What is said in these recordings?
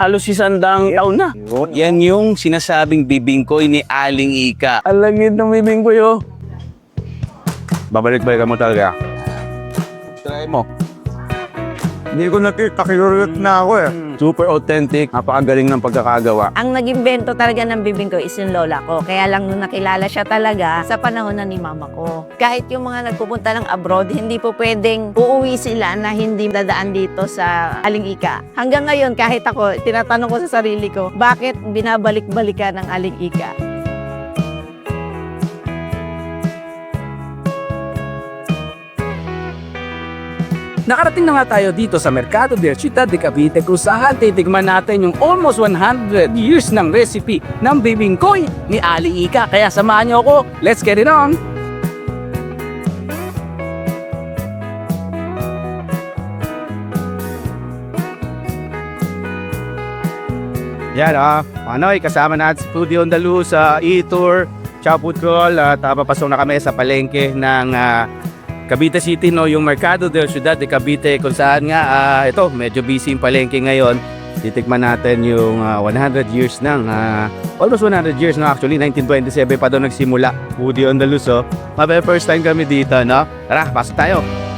halos isandang taon na. Yan yung sinasabing bibingkoy ni Aling Ika. Alangit ng bibing ko yo. Babalik-balik mo talaga. Try mo. Hindi ko nakita, na ako eh. Super authentic, napakagaling ng pagkakagawa. Ang nag-imbento talaga ng bibing ko is yung lola ko. Kaya lang nung nakilala siya talaga sa panahon na ni mama ko. Kahit yung mga nagpupunta ng abroad, hindi po pwedeng uuwi sila na hindi dadaan dito sa Aling Ika. Hanggang ngayon, kahit ako, tinatanong ko sa sarili ko, bakit binabalik-balikan ng Aling Nakarating na nga tayo dito sa Mercado de Ciudad de Cavite saan titigman natin yung almost 100 years ng recipe ng bibingkoy ni Ali Ika. Kaya samahan niyo ako. Let's get it on! Yan ah, Panoy, kasama natin si Foodie Loose sa e-tour, Chow Food Crawl at uh, papasok na kami sa palengke ng ah, Cavite City, no, yung Mercado de Ciudad de Cavite kung saan nga, ah, ito, medyo busy yung palengke ngayon. Titikman natin yung ah, 100 years ng, ah, almost 100 years no, actually, 1927 pa daw nagsimula, Foodie on the Loose, oh. Mabe, first time kami dito, no? Tara, pasok tayo.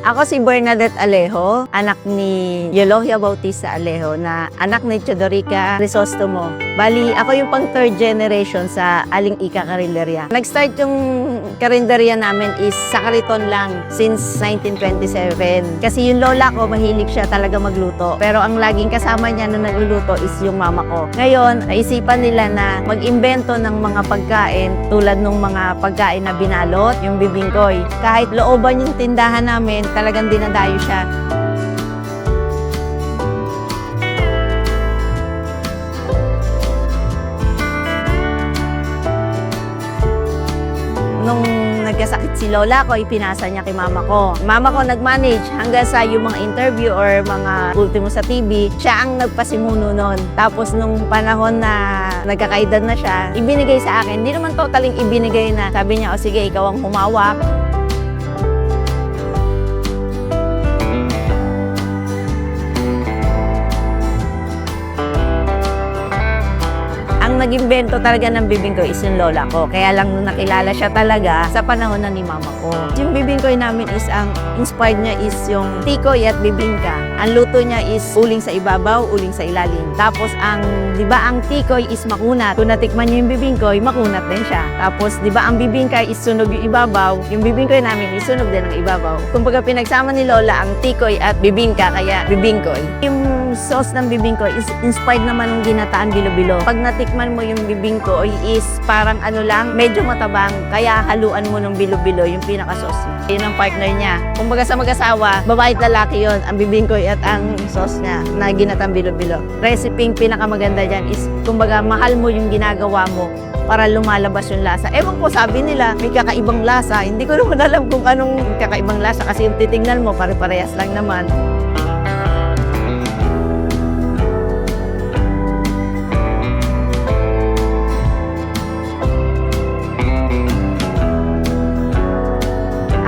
Ako si Bernadette Alejo, anak ni Eulogia Bautista Alejo na anak ni Chodorica Crisostomo. Bali, ako yung pang third generation sa Aling Ika Karinderya. Nag-start yung karinderya namin is sa Kariton lang since 1927. Kasi yung lola ko, mahilig siya talaga magluto. Pero ang laging kasama niya na nagluluto is yung mama ko. Ngayon, naisipan nila na mag-imbento ng mga pagkain tulad ng mga pagkain na binalot, yung bibingkoy. Kahit looban yung tindahan namin, talagang dinadayo siya. Lola ko, ipinasa niya kay mama ko. Mama ko nag-manage hanggang sa yung mga interview or mga ultimo sa TV, siya ang nagpasimuno nun. Tapos nung panahon na nagkakaedad na siya, ibinigay sa akin. Hindi naman totaling ibinigay na. Sabi niya, o sige, ikaw ang humawak. Ang nag-imbento talaga ng bibingkoy is yung lola ko. Kaya lang nung nakilala siya talaga sa panahon na ni mama ko. Yung bibingkoy namin is ang inspired niya is yung tikoy at bibingka. Ang luto niya is uling sa ibabaw, uling sa ilalim. Tapos ang, di ba ang tikoy is makunat. Kung natikman niyo yung bibingkoy, makunat din siya. Tapos di ba ang bibingka is sunog yung ibabaw, yung bibingkoy namin is sunog din ang ibabaw. Kumbaga pinagsama ni lola ang tikoy at bibingka, kaya bibingkoy. Yung sauce ng bibingkoy is inspired naman ng ginataan bilo-bilo. Pag natikman mo yung bibingkoy is parang ano lang, medyo matabang. Kaya haluan mo ng bilo-bilo yung pinaka-sauce niya. Yun ang partner niya. Kumbaga sa mag-asawa, babae at lalaki yon ang bibingkoy at ang sauce niya na ginatang bilo-bilo. Recipe pinakamaganda dyan is kumbaga mahal mo yung ginagawa mo para lumalabas yung lasa. Ewan ko, sabi nila, may kakaibang lasa. Hindi ko naman alam kung anong kakaibang lasa kasi yung titingnan mo, pare-parehas lang naman.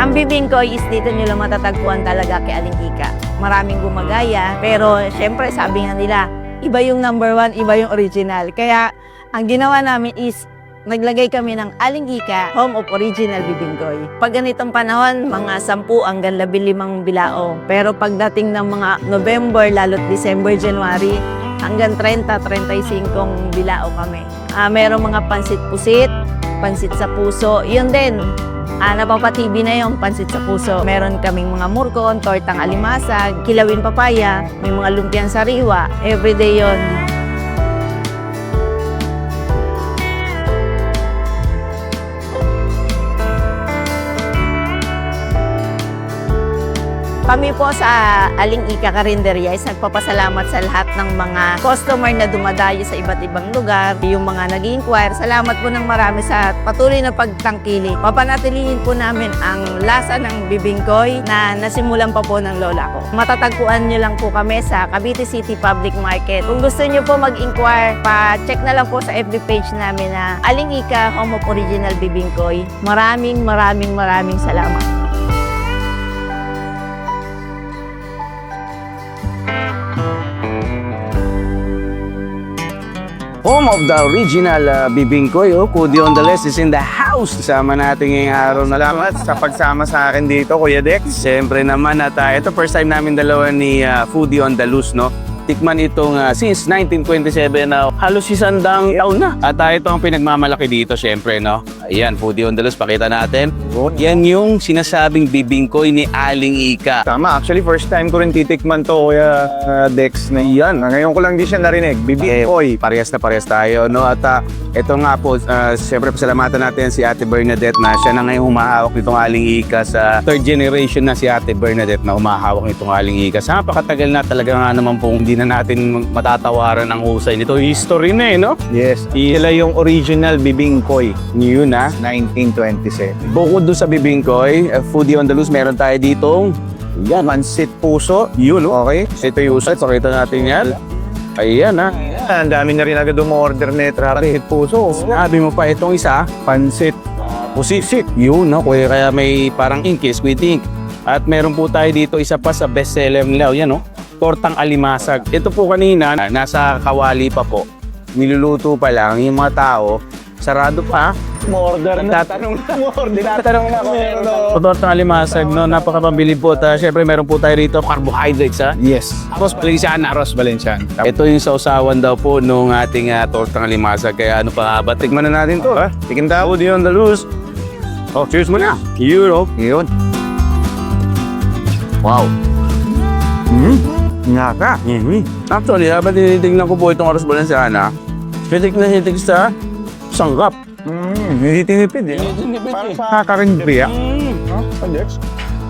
Ang bibingkoy is dito nyo lang matatagpuan talaga kay Aling Ika. Maraming gumagaya, pero syempre sabi nga nila, iba yung number one, iba yung original. Kaya ang ginawa namin is naglagay kami ng Aling Ika, Home of Original Bibingkoy. Pag ganitong panahon, mga 10 hanggang 15 bilao. Pero pagdating ng mga November, lalo't December, January, hanggang 30-35 bilao kami. Ah, merong mga pansit-pusit, pansit sa puso. Yun din, Ah, napapatibi na yung pansit sa puso. Meron kaming mga murkon, tortang alimasag, kilawin papaya, may mga lumpiang sariwa. Everyday yon. Kami po sa Aling Ika Karinderya is nagpapasalamat sa lahat ng mga customer na dumadayo sa iba't ibang lugar, yung mga nag inquire Salamat po ng marami sa patuloy na pagtangkili. Papanatilihin po namin ang lasa ng bibingkoy na nasimulan pa po ng lola ko. Matatagpuan nyo lang po kami sa Cavite City Public Market. Kung gusto nyo po mag-inquire, pa-check na lang po sa FB page namin na Aling Ika Home of Original Bibingkoy. Maraming maraming maraming salamat. Home of the original uh, Bibingkoy, oh, Kudi on the list is in the house. Kasama natin ngayong araw na Salamat sa pagsama sa akin dito, Kuya Dex. Siyempre naman at uh, ito first time namin dalawa ni uh, Foodie on the Loose, no? Tikman itong uh, since 1927 na halos isandang taon na. At uh, ito ang pinagmamalaki dito, siyempre, no? Ayan, Foodie on the Loose, pakita natin. Yan yung sinasabing bibingkoy ni Aling Ika. Tama, actually first time ko rin titikman to, Kuya uh, Dex, na yan. Ngayon ko lang din siya narinig, Eh, Bibikoy. parehas na parehas tayo, no? At uh, ito nga po, uh, siyempre pasalamatan natin si Ate Bernadette na siya na ngayon humahawak nitong Aling Ika sa third generation na si Ate Bernadette na humahawak nitong Aling Ika. Sa napakatagal na talaga nga naman po hindi na natin matatawaran ang husay nito. History na eh, no? Yes, sila yung original Bibingkoy, Yun na. 1927. Bukod doon sa Bibingkoy, uh, Foodie on the Loose, meron tayo ditong yan, Pansit puso, yun, no? okay? Ito yung usay, pakita natin yan. Ayan, ha? Ang dami na rin agad umorder na pansit puso. Sinabi mo pa itong isa, Pansit Pusisik. Yun, no? Kaya, may parang ink, eh, squid ink. At meron po tayo dito isa pa sa bestseller nila. Yan, no? Tortang alimasag. Ito po kanina, nasa kawali pa po. Niluluto pa lang. Yung mga tao, sarado pa. Order na. Tatanong na. Order na. Tatanong na ako. Meron O, tortang alimasag, no? Napakapambili po. Ta, Siyempre, meron po tayo rito carbohydrates, ha? Yes. Arroz Valenciana. Arroz Valencian. Ito yung sausawan daw po nung ating uh, tortang alimasag. Kaya ano pa ba? Tikman na natin to, ha? Tikin daw. Food on the loose. Oh, cheers mo na. Yun. Yun. Wow. Hmm? Nga ka. Mm-hmm. Actually, habang tinitignan ko po itong Aros Balenciana, hitik na hitik sa sanggap. Hmm, hindi tinipid eh. Parang sa karinderya.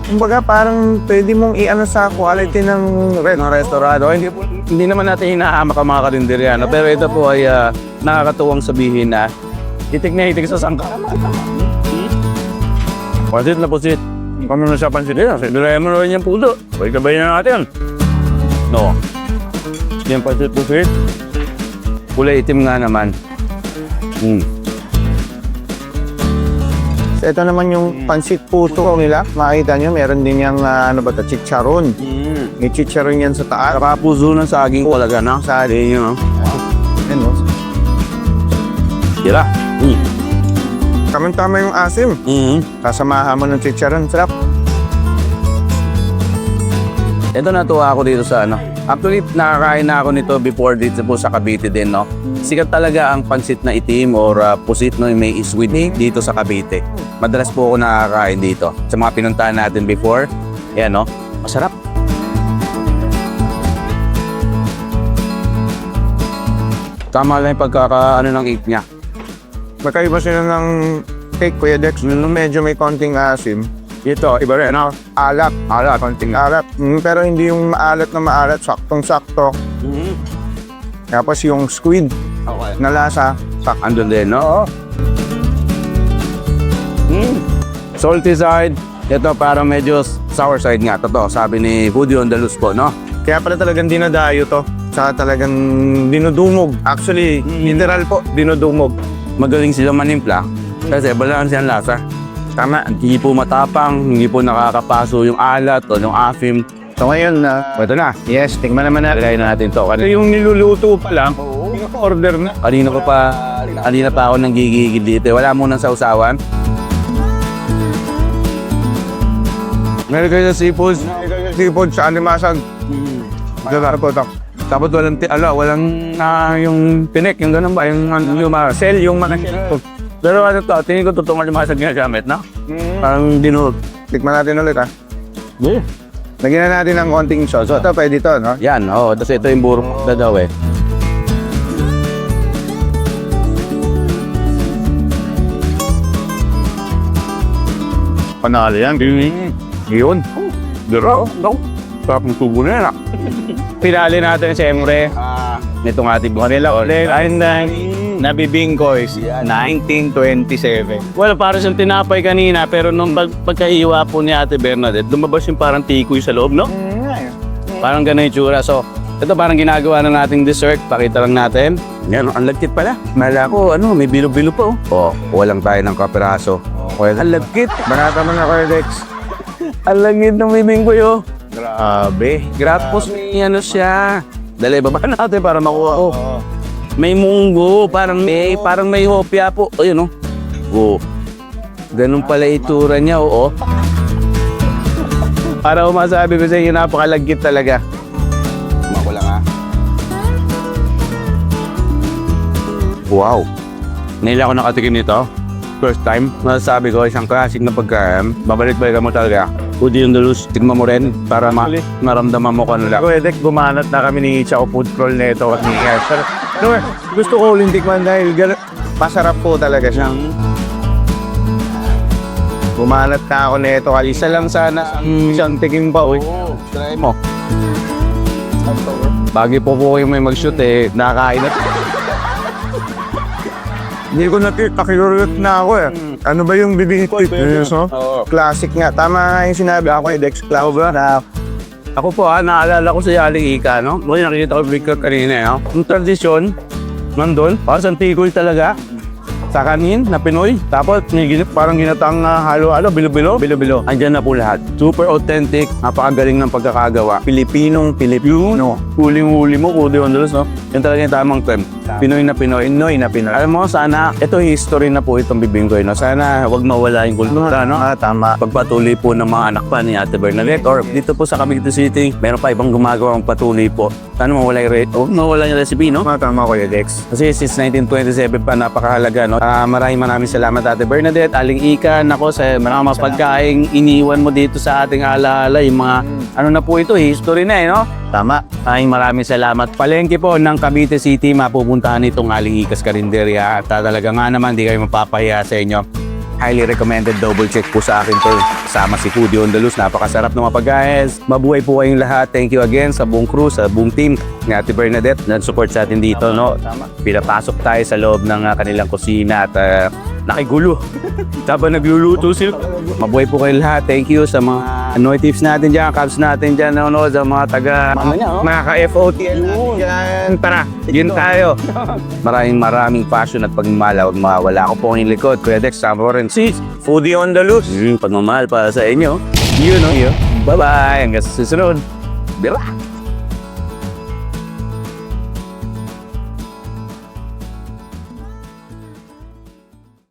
Kumbaga parang pwede mong i-ano sa quality ng red. Ng restaurant. Hindi, po, hindi naman natin hinahamak ang mga karinderiano, pero ito po ay ah, nakakatuwang sabihin na hitik na hitik sa sanggap. Pansit na pansit. Kami na sa pansit yan. Sa mo na rin yung pulo. Pwede kabayin na natin. No. Yan pansit pansit. Kulay itim nga naman. Hmm. So, ito naman yung pansit puso nila. Makita nyo, meron din yung ah, ano ba ito, chicharon. Mm. May chicharon yan sa taas. Kapuso ng saging talaga na. Sa yun, no? Yan, no? Tira. Mm. Tama-tama yung asim. Mm. Kasamahan mo ng chicharon. Sarap. Ito natuwa ako dito sa ano. Actually, nakakain na ako nito before dito po sa Cavite din, no? Sikat talaga ang pansit na itim or uh, pusit no may iswid dito sa Cavite. Madalas po ako nakakain dito. Sa mga pinuntahan natin before, yan, no? Masarap. Tama lang yung pagkaka, ano ng ink niya. Magkaiba sila ng cake, Kuya Dex. Medyo may konting asim. Ito, iba rin, no? Alat. Alat. Konting alat. Mm, pero hindi yung maalat na maalat. Saktong-sakto. Mm-hmm. Tapos yung squid Okay. na lasa. Sak Andun din, no? Mm. Salty side. Ito parang medyo sour side nga. Totoo, sabi ni Foodie on the Loose po, no? Kaya pala talagang dinadayo to. Saka talagang dinudumog. Actually, literal po, dinudumog. Magaling sila manimpla. Kasi balanse ang lasa. Tama. Hindi po matapang, hindi po nakakapaso yung alat o yung afim. So ngayon, na Ito na. yes, tingnan naman natin. Lagay na natin to. Kanina, yung niluluto pa lang. order na. kanina ko pa, kanina pa ako nang gigigil dito. Wala munang sausawan. Meron kayo sa seafood. Seafood sa alimasag. Gagara po ito. Tapos walang, ala, walang ah, yung pinik, yung ganun ba, yung, ano, yung mga Sell yung mga Pero ano to, tingin ko totoong alimasag ginagamit, no? Parang dinuhog. Tikman natin ulit ha. Yeah. Lagyan na natin ng konting sauce. So, ito pwede to, no? Yan, oo. Oh, tapos ito yung burong na daw eh. Panalo yan. Yun. Dero, no? Sarap ng tubo na yan, ah. Pinali natin siyempre nitong ating Manila ulit. Ayun na, nabibingkoys, 1927. Well, para siyang tinapay kanina, pero nung pag, pagkaiwa po ni Ate Bernadette, lumabas yung parang tikoy sa loob, no? Parang ganun yung tsura. So, ito parang ginagawa na nating dessert. Pakita lang natin. Yan, ang lagkit pala. Mala ko, ano, may bilo-bilo pa, oh. Oh, walang tayo ng kapiraso. Okay. Ang lagkit. Banata man ako, Dex. Ang langit ng bibingkoy, oh. Grabe. Grapos may ano siya. Dali, baba natin para makuha ko. May munggo, parang may, parang may hopya po. Ayun, oh. Oh. Ganun pala itura niya, oo. Para umasabi ko sa inyo, napakalagkit talaga. Mako lang, ha. Wow. Ngayon ako nakatikim nito. First time. Masasabi ko, isang classic na pagkain. Babalik-balikan mo talaga. Udi yung dalus, tignan mo rin para ma maramdaman mo kung ano lang. Ako, Edek, bumanat na kami ni Chow Food Crawl nito at ni Air. No, gusto ko uling tikman dahil masarap po talaga siyang Bumanat na ako nito kasi Isa lang sana ang isang tikim pa, uy. try mo. Bagi po po kayo may mag-shoot eh, nakakain na. Hindi ko nakikuriot na ako eh. Ano ba yung bibingit ko? Yes, no? Classic nga. Tama nga yung sinabi ako kay Dex Cloud na Ako po ah, naalala ko si Aling Ika, no? Kasi nakikita ko Victor kanina, eh, no? Yung tradisyon, nandun, parang tikoy talaga. Sa kanin na Pinoy. Tapos may gin- parang ginatang uh, halo-halo, bilo-bilo. Bilo-bilo. Andyan na po lahat. Super authentic, napakagaling ng pagkakagawa. Pilipinong Pilipino. Huling-huli mo, kudi on no? Yan talaga yung tamang term. Pinoy na Pinoy, Noy na Pinoy. Alam mo, sana, ito history na po itong bibingkoy, no? Sana wag mawala yung kultura, no? Ah, tama. pagpatuloy po ng mga anak pa ni Ate Bernadette or dito po sa Cavite City, meron pa ibang gumagawang patuloy po. Sana mawala yung, re- oh, mawala yung recipe, no? Tama, tama ko yung Dex. Kasi since 1927 pa, napakahalaga, no? Ah, maraming maraming salamat Ate Bernadette, Aling Ika, nako sa mga pagkain iniwan mo dito sa ating alaala, yung mga, ano na po ito, history na eh, no? Tama. Ay, maraming salamat. Palengke po ng Cavite City, mapupuntahan itong Aling Ikas Karinderya. At ah, talaga nga naman, di kayo mapapahiya sa inyo. Highly recommended double check po sa akin to. Kasama si Foodie on the Loose. Napakasarap ng mga pagkain. Mabuhay po kayong lahat. Thank you again sa buong crew, sa buong team ni Ate Bernadette na support sa atin dito. No? Pinapasok tayo sa loob ng ah, kanilang kusina at ah, nakigulo. Habang nagluluto sila. Mabuhay po kayong lahat. Thank you sa mga Noy tips natin dyan, cabs natin dyan, no, no, sa mga taga, mga ka-FOTL natin dyan. Tara, yun tayo. Maraming maraming passion at pagmamahal. Huwag mawawala ako po ang likod. Kuya Dex, sama ko rin. Si Foodie on the loose. Mm, pagmamahal para sa inyo. Yun, no? Bye-bye. Hanggang sa susunod. Bira!